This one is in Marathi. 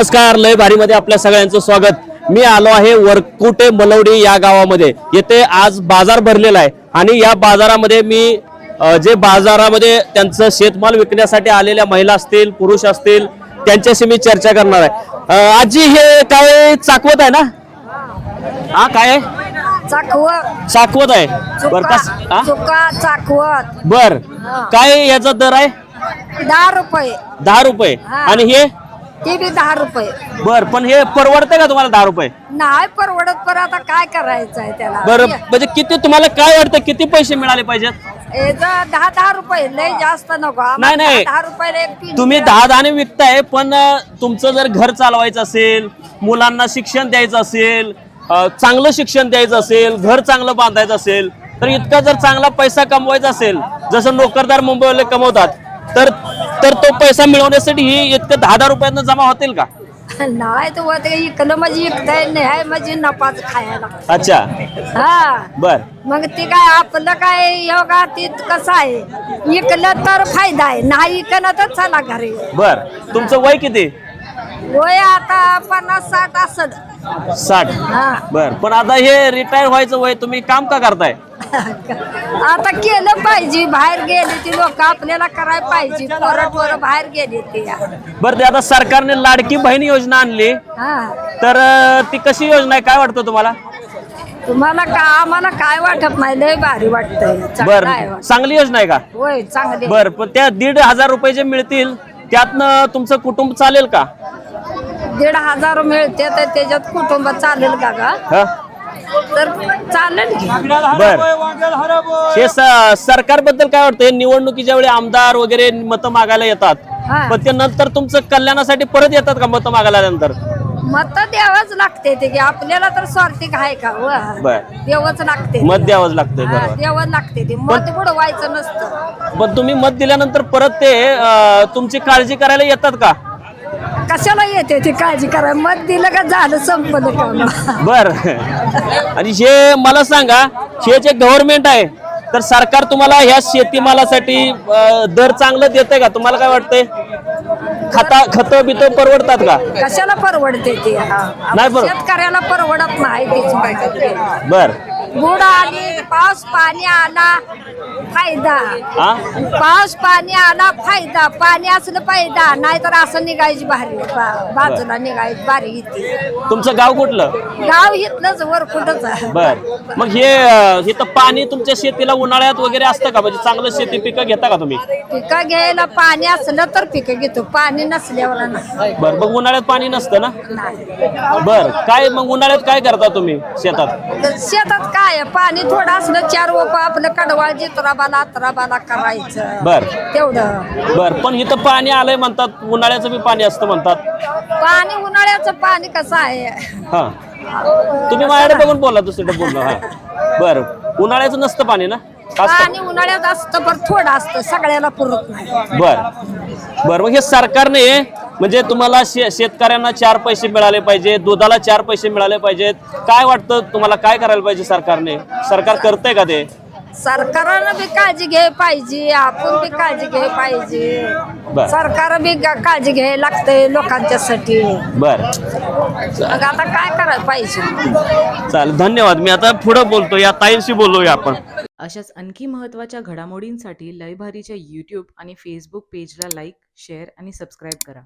नमस्कार लय भारीमध्ये आपल्या सगळ्यांचं स्वागत. मी आलो आहे वरकुटे मलवडी या गावामध्ये. येथे आज बाजार भरलेला आहे आणि या बाजारामध्ये मी जे बाजारामध्ये त्यांचं शेतमाल विकण्यासाठी आलेल्या महिला असतील पुरुष असतील त्यांच्याशी मी चर्चा करणार आहे. आजी हे काय चाकवत आहे ना? हा काय आहे? चाकवत. चाकवत आहे. बर? चुका चाकवत. बर. काय याचा दर आहे? दहा रुपये. दहा रुपये. आणि हे? ते बी दहा रुपये. बर पण हे परवडतंय का तुम्हाला दहा रुपये? नाही परवडत पर आता काय करायचं आहे त्याला? बर म्हणजे किती तुम्हाला काय वाटतं किती पैसे मिळाले पाहिजेत? हे दहा दहा रुपये लय जास्त नको. आम्हाला नाही, नाही. दहा रुपयाला एक पिन तुम्ही. दहा दहाने विकताय पण अ, तुमचं जर घर चालवायचं असेल मुलांना शिक्षण द्यायचं असेल अ, चांगलं शिक्षण द्यायचं असेल घर चांगलं बांधायचं असेल तर इतका जर चांगला पैसा कमवायचा असेल जसं नोकरदार मुंबईवाले कमवतात तर तर तो पैसा मिळवण्यासाठी ही इतकं दहा दहा रुपयानं जमा होतील का? नाही ते इकलं म्हणजे इकताय नाही म्हणजे नपाच खायला. अच्छा. हा. बर. मग ते काय आपलं काय योगा ते कसं आहे? इकलं तर फायदा आहे नाही इकलं तर चला घरी. बर. तुमचं वय किती? वय आता पन्नास साठ असत साठ. हा. बर. पण आता हे रिटायर व्हायचं वय तुम्ही काम का करताय? आता केलं पाहिजे बाहेर गेले ते लोक आपल्याला करायला पाहिजे. पोरं पोरं बाहेर गेले ते. बरं ते आता सरकारने लाडकी बहीण योजना आणली. हा. तर अ, ती कशी योजना आहे? काय वाटतं तुम्हाला? तुम्हाला का आम्हाला काय वाटत नाही? लय भारी वाटतंय. चांगलं बर आहे वाटतं. चांगली योजना आहे का? होय चांगले बर पण त्या दीड हजार रुपये जे मिळतील त्यातनं तुमचं कुटुंब चालेल का? दीड हजार मिळते तर त्याच्यात कुटुंब चालेल का ग? ह? तर चालेल की. बर. हे सरकारबद्दल काय वाटतं? हे निवडणुकीच्या वेळी आमदार वगैरे मतं मागायला येतात. हा. पण ते नंतर तुमचं कल्याणासाठी परत येतात का मतं मागायला नंतर मत द्यावंच लागते ते की आपल्याला तर स्वार्थिक आहे का? व? बर. द्यावंच लागते. मत द्यावंच लागतंय हा, बरोबर. द्यावंच लागते ते. मत बुडवायचं नसतं. पण तुम्ही मत दिल्यानंतर परत ते अ, तुमची काळजी करायला येतात का? कशाला येते ती काळजी करा? मत दिलं का झालं संपलं का बर. आणि हे मला सांगा हे जे गव्हर्नमेंट आहे तर सरकार तुम्हाला ह्या शेतीमालासाठी अ, दर चांगलं देतंय का? तुम्हाला काय वाटतंय? खाता खत बित परवडतात का? कशाला परवडते ते? हा. नाही शेतकऱ्याला परवडत नाही बर. गुड आली पाऊस पाणी आला फायदा. हा पाऊस पाणी आला फायदा. पाणी असलं फायदा. नाहीतर असं निघायची भारी. बा- बाजूला निघायची भारी येते तुमचं गाव कुठलं? गाव इथलंच वर कुठंच. आहे. बर. मग हे अ, तर पाणी तुमच्या शेतीला उन्हाळ्यात वगैरे असतं का? म्हणजे चांगलं शेती पिकं घेता का तुम्ही? पिकं घ्यायला पाणी असलं तर पिकं घेतो. पाणी नसल्यावर नाही बर मग उन्हाळ्यात पाणी नसतं ना. बर. काय मग उन्हाळ्यात काय करता तुम्ही शेतात? तर शेतात काय? आहे? पाणी थोडं असलं चार ओप आपलं कडवाळ जित्राबाला अत्राबाला करायचं. बर. तेवढं. बर पण इथं पाणी आलंय म्हणतात उन्हाळ्याचं बी पाणी असतं म्हणतात. पाणी उन्हाळ्याचं पाणी कसं आहे? हा. तुम्ही माझ्याकडे बघून बोला दुसरीकडे बोललो हा. बर उन्हाळ्याचं नसतं पाणी ना? असतं. पाणी उन्हाळ्यात असतं पण थोडं असतं सगळ्याला पुरत नाही. बर. बर मग हे सरकारने म्हणजे तुम्हाला शे शेतकऱ्यांना चार पैसे मिळाले पाहिजे दुधाला चार पैसे मिळाले पाहिजेत. काय वाटतं तुम्हाला काय करायला पाहिजे सरकारने? सरकार करतंय का ते? सरकारनं बी काळजी घ्यायला पाहिजे आपण बी काळजी घ्यायला पाहिजे. बर. सरकार बी गा- काळजी घ्यायला लागते लोकांच्यासाठी. बर. मग आता काय करायला पाहिजे? चालेल धन्यवाद. मी आता पुढे बोलतो या ताईंशी बोलूया आपण. अशाच आणखी महत्त्वाच्या घडामोडींसाठी लयभारीच्या यूट्यूब आणि फेसबुक पेजला लाईक शेअर आणि सबस्क्राईब करा.